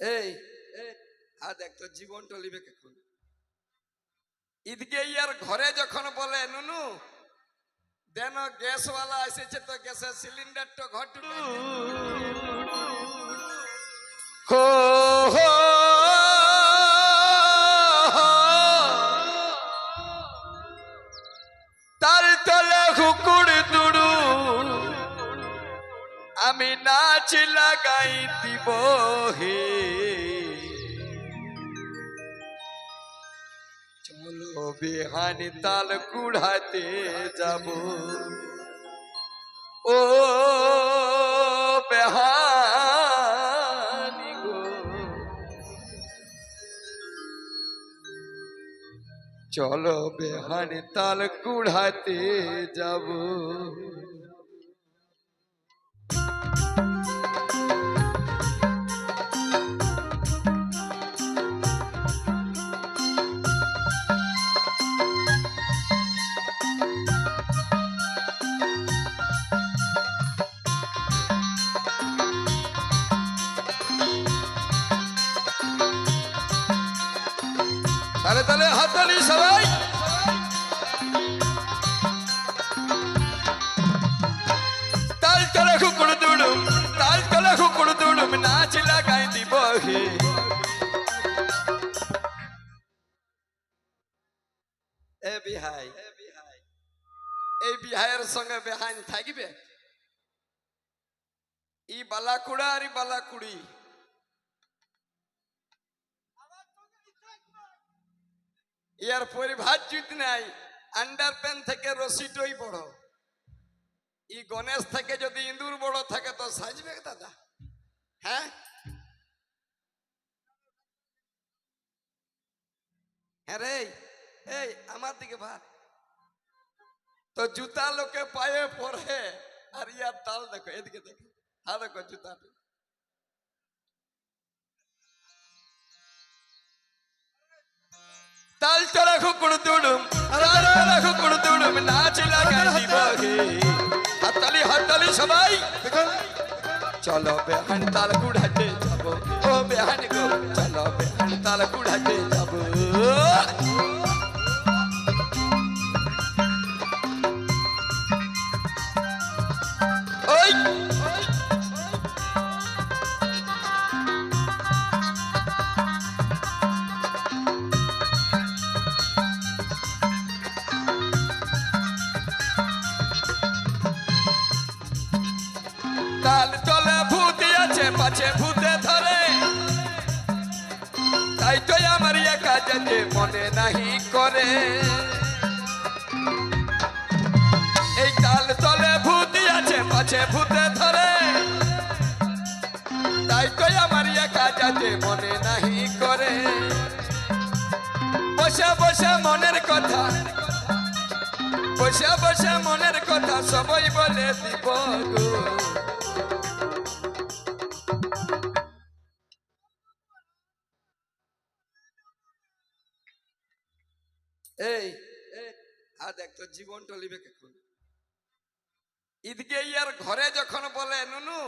এই হ্যাঁ দেখ তোর জীবন টলিবে এখন ঈদকে ইয়ার ঘরে যখন বলে, নুনু, দেন গ্যাসওয়ালা এসেছে তো গ্যাসের সিলিন্ডারটা তো ঘটল হো আমি নাচ লাগাই দিব হে। চলো বেহানি তাল কুড়াতে যাব। ও চলো বেহানি তাল কুড়াতে যাব। তাহলে তাহলে হাততালি সবাই। তাল তলে কুকুর দুড়ুম তাল তলে কুকুর দুড়ুম নাচ লাগাই দিব হে। এ বিহাই, এই বিহাইয়ের সঙ্গে বেহাইন থাকবে? ই বালাকুড়া আর বালাকুড়ি। ইয়ার পরিভাষ যদি নাই, আন্ডার প্যান থেকে রশিটই বড়। ই গণেশ থেকে যদি ইঁদুর বড় থাকে তো সাজবে দাদা। হ্যাঁ? হ্যাঁ রে, এই আমার দিকে ভাত। তো জুতা লোকে পায়ে পরে আর ইয়ার তাল দেখো, এদিকে দেখো। হ্যাঁ দেখো জুতাটা। চলা খুকুড় দুড়ুম নাচ লাগাই দিব হে হাততালি হাততালি সবাই চলো বেহান তাল কুড়াতে যাব ও বেহান গো চলো বেহান তাল কুড়াতে যাব তাই তো আমার একা মনে নাহি করে। এই তাল ভূত আছে পাছে ভূতে ধরে। তাই তো আমার মনে নাহি করে। বসে বসে মনের কথা। বসে বসে মনের কথা সবাই বলে দিব গো। এই আর দেখ তোর জীবনটা লিবে এখন ঈদকে ইয়ার ঘরে যখন বলে, নুনু,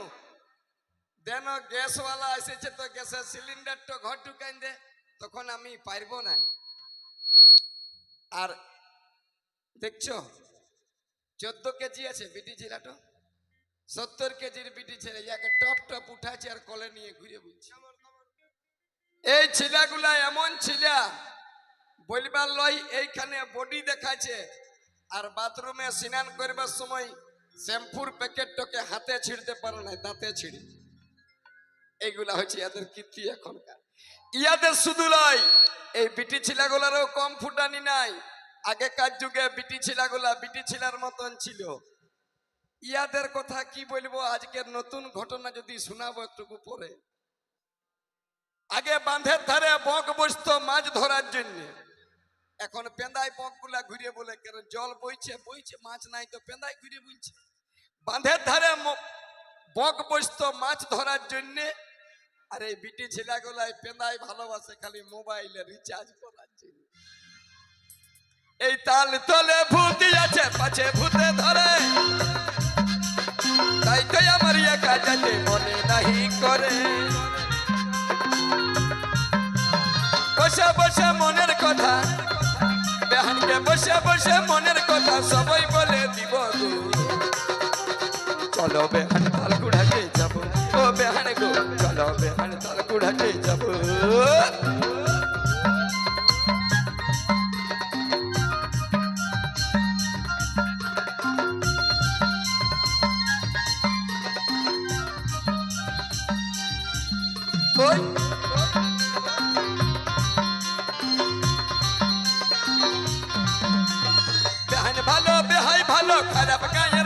দেন গ্যাসওয়ালা এসেছে তো গ্যাসের সিলিন্ডারটা ঘর ঢুকাই দে, তখন আমি পারব না। আর দেখছ, চোদ্দ কেজি আছে বিটি ছেলেটা, সত্তর কেজির বিটি ছেলে ইয়াকে টপ টপ উঠাছে আর কলে নিয়ে ঘুরে বুঝছে এই ছেলেগুলা এমন ছিলা বলবার লই এইখানে বডি দেখাচ্ছে আর বাথরুমে স্নান করবার সময় শ্যাম্পুর প্যাকেটটাকে হাতে ছিঁড়তে পারে না দাঁতে ছিঁড়ে। এইগুলা হচ্ছে ইয়াদের কীর্তি এখনকার। ইয়াদের শুধু লয় এই বিটি ছিলাগুলারও কম ফুটানি নাই। আগেকার যুগে বিটি ছিলাগুলা বিটি ছিলার মতন ছিল। ইয়াদের কথা কি বলব, আজকের নতুন ঘটনা যদি শোনাবো একটুকু পরে। আগে বাঁধের ধারে বক বসতো মাছ ধরার জন্য। এখন পেঁদাই বকগুলা ঘুরে বলে কেন জল বইছে বইছে, মাছ নাই তো পেঁদাই ঘুরে বইছে। বাঁধের ধারে বক বসতো মাছ ধরার জন্য। আর এই বিটি ছেলেগুলাই পেঁদাই ভালোবাসে খালি মোবাইলে রিচার্জ করার জন্য। এই তাল তলে ভূতি আছে, পাছে ভূতে ধরে। বসে বসে মনের কথা সবাই বলে দিব চলো বেহান para cá.